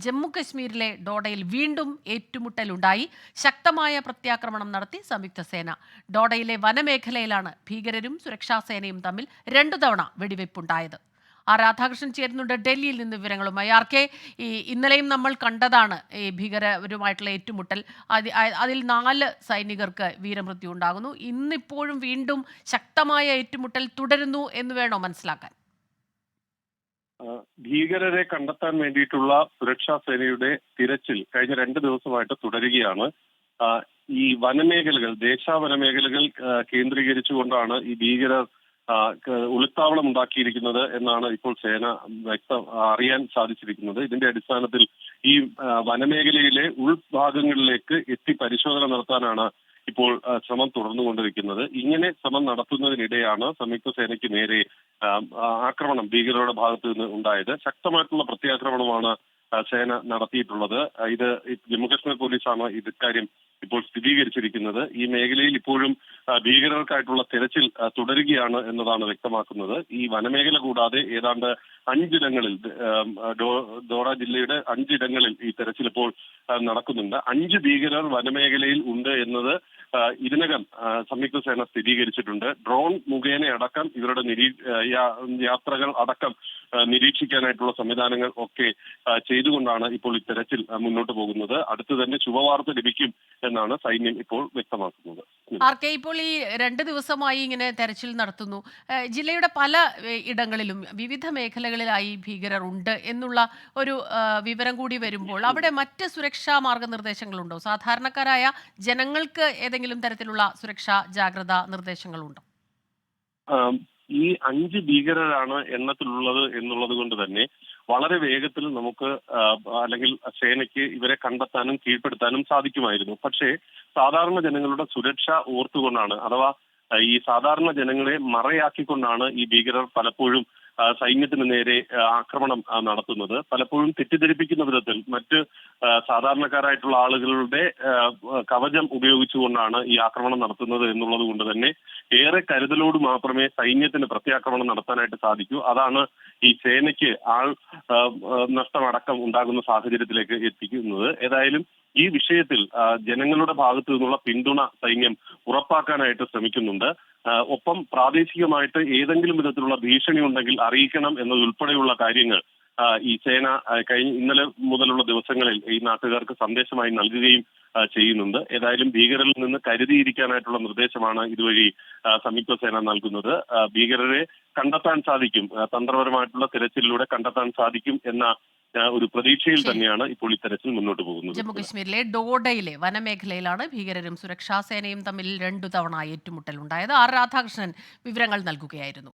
ജമ്മു കശ്മീരിലെ ഡോഡയിൽ വീണ്ടും ഏറ്റുമുട്ടലുണ്ടായി. ശക്തമായ പ്രത്യാക്രമണം നടത്തി സംയുക്ത സേന. ഡോഡയിലെ വനമേഖലയിലാണ് ഭീകരരും സുരക്ഷാസേനയും തമ്മിൽ രണ്ടു തവണ വെടിവെപ്പുണ്ടായത്. ആ രാധാകൃഷ്ണൻ ചേരുന്നുണ്ട് ഡൽഹിയിൽ നിന്ന് വിവരങ്ങളുമായി. ആർ കെ ഈ ഇന്നലെയും നമ്മൾ കണ്ടതാണ് ഈ ഭീകരരുമായിട്ടുള്ള ഏറ്റുമുട്ടൽ. അതി- അതിൽ നാല് സൈനികർക്ക് വീരമൃത്യു ഉണ്ടാകുന്നു. ഇന്നിപ്പോഴും വീണ്ടും ശക്തമായ ഏറ്റുമുട്ടൽ തുടരുന്നു എന്ന് വേണോ മനസ്സിലാക്കാൻ? ഭീകരരെ കണ്ടെത്താൻ വേണ്ടിയിട്ടുള്ള സുരക്ഷാ സേനയുടെ തിരച്ചിൽ കഴിഞ്ഞ രണ്ട് ദിവസമായിട്ട് തുടരുകയാണ്. ഈ വനമേഖലകൾ ദേശാ വനമേഖലകൾ കേന്ദ്രീകരിച്ചുകൊണ്ടാണ് ഈ ഭീകരർ ഉളിത്താവളം ഉണ്ടാക്കിയിരിക്കുന്നത് എന്നാണ് ഇപ്പോൾ സേന വ്യക്ത അറിയാൻ സാധിച്ചിരിക്കുന്നത്. ഇതിന്റെ അടിസ്ഥാനത്തിൽ ഈ വനമേഖലയിലെ ഉൾഭാഗങ്ങളിലേക്ക് എത്തി പരിശോധന നടത്താനാണ് ഇപ്പോൾ ശ്രമം തുടർന്നുകൊണ്ടിരിക്കുന്നത്. ഇങ്ങനെ ശ്രമം നടത്തുന്നതിനിടെയാണ് സംയുക്ത സേനയ്ക്ക് നേരെ ആക്രമണം ഭീകരരുടെ ഭാഗത്ത് നിന്ന് ഉണ്ടായത്. ശക്തമായിട്ടുള്ള പ്രത്യാക്രമണമാണ് സേന നടത്തിയിട്ടുള്ളത്. ഇത് ജമ്മു ജമ്മുകശ്മീർ പോലീസാണ് ഇത് കാര്യം ഇപ്പോൾ സ്ഥിരീകരിച്ചിരിക്കുന്നത്. ഈ മേഖലയിൽ ഇപ്പോഴും ഭീകരർക്കായിട്ടുള്ള തിരച്ചിൽ തുടരുകയാണ് എന്നതാണ് വ്യക്തമാക്കുന്നത്. ഈ വനമേഖല കൂടാതെ ഏതാണ്ട് അഞ്ചിടങ്ങളിൽ ദോറ ജില്ലയുടെ അഞ്ചിടങ്ങളിൽ ഈ തെരച്ചിൽ ഇപ്പോൾ നടക്കുന്നുണ്ട്. അഞ്ച് ഭീകരർ വനമേഖലയിൽ ഉണ്ട് എന്നത് ഇതിനകം സംയുക്ത സേന സ്ഥിരീകരിച്ചിട്ടുണ്ട്. ഡ്രോൺ മുഖേന അടക്കം ഇവരുടെ നിരീ യാത്രകൾ അടക്കം നിരീക്ഷിക്കാനായിട്ടുള്ള സംവിധാനങ്ങൾ ഒക്കെ ചെയ്തുകൊണ്ടാണ് ഇപ്പോൾ ഈ തെരച്ചിൽ മുന്നോട്ട് പോകുന്നത്. അടുത്ത് തന്നെ ശുഭവാർത്ത ലഭിക്കും എന്നാണ് സൈന്യം ഇപ്പോൾ വ്യക്തമാക്കുന്നത്. ആർ കെ ഇപ്പോൾ ഈ രണ്ട് ദിവസമായി ഇങ്ങനെ തെരച്ചിൽ നടത്തുന്നു. ജില്ലയുടെ പല ഇടങ്ങളിലും വിവിധ മേഖലകളിലായി ഭീകരർ ഉണ്ട് എന്നുള്ള ഒരു വിവരം കൂടി വരുമ്പോൾ അവിടെ മറ്റ് സുരക്ഷാ മാർഗനിർദ്ദേശങ്ങളുണ്ടോ? സാധാരണക്കാരായ ജനങ്ങൾക്ക് ഏതെങ്കിലും തരത്തിലുള്ള സുരക്ഷാ ജാഗ്രതാ നിർദ്ദേശങ്ങളുണ്ടോ? ഈ അഞ്ച് ഭീകരരാണ് എണ്ണത്തിലുള്ളത് എന്നുള്ളത് കൊണ്ട് തന്നെ വളരെ വേഗത്തിൽ നമുക്ക് അല്ലെങ്കിൽ സേനയ്ക്ക് ഇവരെ കണ്ടെത്താനും കീഴ്പ്പെടുത്താനും സാധിക്കുമായിരുന്നു. പക്ഷേ സാധാരണ ജനങ്ങളുടെ സുരക്ഷ ഓർത്തുകൊണ്ടാണ് അഥവാ ഈ സാധാരണ ജനങ്ങളെ മറയാക്കിക്കൊണ്ടാണ് ഈ ഭീകരർ പലപ്പോഴും സൈന്യത്തിന് നേരെ ആക്രമണം നടത്തുന്നത്. പലപ്പോഴും തെറ്റിദ്ധരിപ്പിക്കുന്ന വിധത്തിൽ മറ്റ് സാധാരണക്കാരായിട്ടുള്ള ആളുകളുടെ കവചം ഉപയോഗിച്ചുകൊണ്ടാണ് ഈ ആക്രമണം നടത്തുന്നത് എന്നുള്ളത് കൊണ്ട് തന്നെ ഏറെ കരുതലോട് മാത്രമേ സൈന്യത്തിന് പ്രത്യാക്രമണം നടത്താനായിട്ട് സാധിക്കൂ. അതാണ് ഈ സേനയ്ക്ക് ആൾ നഷ്ടമടക്കം ഉണ്ടാകുന്ന സാഹചര്യത്തിലേക്ക് എത്തിക്കുന്നത്. ഏതായാലും ഈ വിഷയത്തിൽ ജനങ്ങളുടെ ഭാഗത്തു നിന്നുള്ള പിന്തുണ സൈന്യം ഉറപ്പാക്കാനായിട്ട് ശ്രമിക്കുന്നുണ്ട്. ഒപ്പം പ്രാദേശികമായിട്ട് ഏതെങ്കിലും വിധത്തിലുള്ള ഭീഷണി ഉണ്ടെങ്കിൽ അറിയിക്കണം എന്നതുൾപ്പെടെയുള്ള കാര്യങ്ങൾ ഈ സേന കഴിഞ്ഞ ഇന്നലെ മുതലുള്ള ദിവസങ്ങളിൽ ഈ നാട്ടുകാർക്ക് സന്ദേശമായി നൽകുകയും ചെയ്യുന്നുണ്ട്. ഏതായാലും ഭീകരരിൽ നിന്ന് കരുതിയിരിക്കാനായിട്ടുള്ള നിർദ്ദേശമാണ് ഇതുവഴി സംയുക്ത സേന നൽകുന്നത്. ഭീകരരെ കണ്ടെത്താൻ സാധിക്കും. തന്ത്രപരമായിട്ടുള്ള തിരച്ചിലൂടെ കണ്ടെത്താൻ സാധിക്കും എന്ന ഒരു പ്രതീക്ഷയിൽ തന്നെയാണ് ഇപ്പോൾ ഈ തെരച്ചിൽ മുന്നോട്ട് പോകുന്നത്. ജമ്മു കശ്മീരിലെ ഡോഡയിലെ വനമേഖലയിലാണ് ഭീകരരും സുരക്ഷാ സേനയും തമ്മിൽ രണ്ടു തവണ ഏറ്റുമുട്ടൽ ഉണ്ടായത് ആർ രാധാകൃഷ്ണൻ വിവരങ്ങൾ നൽകുകയായിരുന്നു.